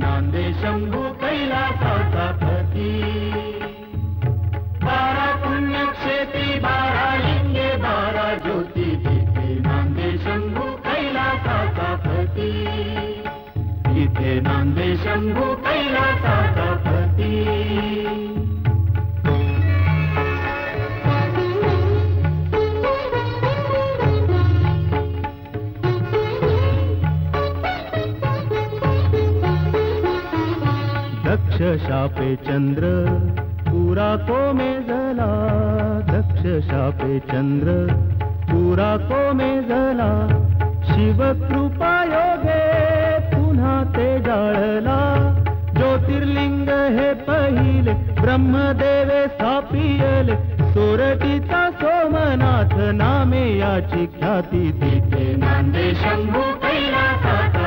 नांदे शंभू कैलासाचा पती बारा पुण्यक्षेत्री बारा लिंगे बारा ज्योती तिथे नांदे शंभू कैलासाचा पती तिथे नांदे शंभू कैलासाचा पती दक्ष शापे चंद्र पुरा को मेजला दक्ष शापे चंद्र पुरा को शिव शिवकृपा योगे पुन्हा ते जाळला. ज्योतिर्लिंग हे पहिले ब्रह्मदेवे स्थापियले सोरटीचा सोमनाथ नामे याची ख्याती तिथे नांदे शंभू कैलासाचा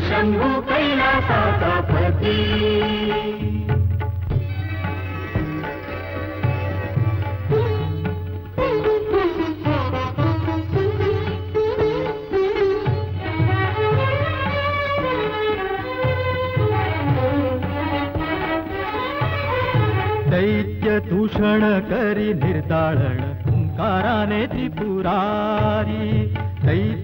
शंभू कैलासाचा पती दैत्य दूषण करी निर्दाळण ओंकाराने त्रिपुरारी. दैत्य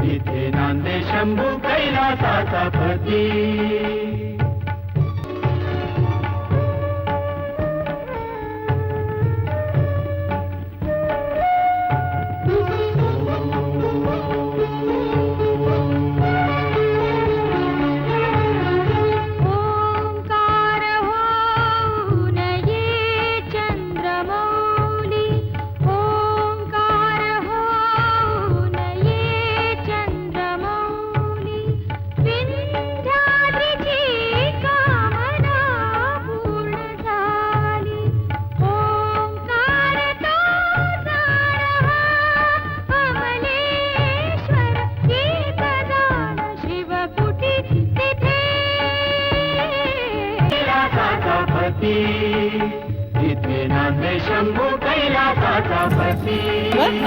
तिथे नांदे शंभू कैलासाचा पती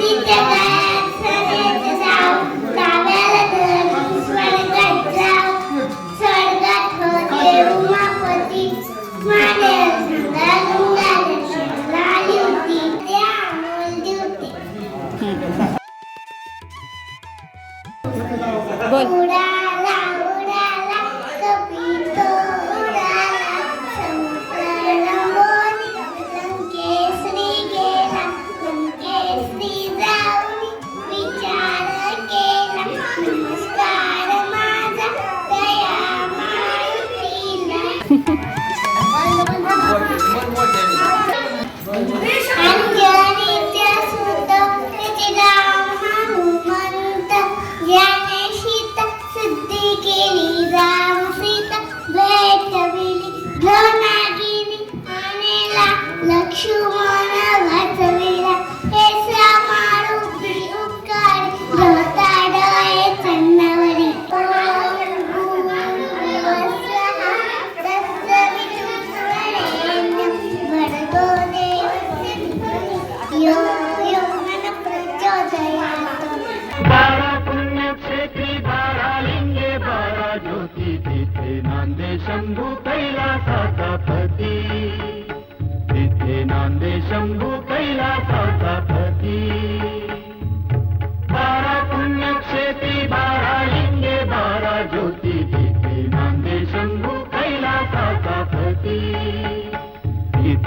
Bendita. Deixa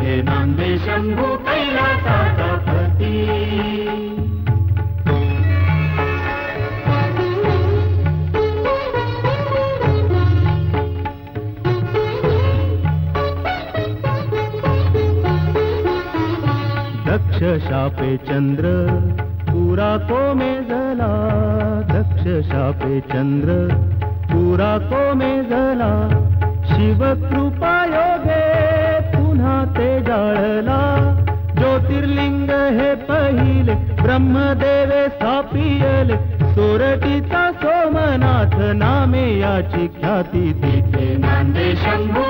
नांदे शंभू कैलासाचा पती दक्ष शापे चंद्र पुरा को में जला। दक्ष शापे चंद्र पुरा को में जला। शिवकृप ब्रह्मदेवे स्थापियल सोरटीचा सोमनाथ नामे याची ख्याती तिथे नांदे शंभू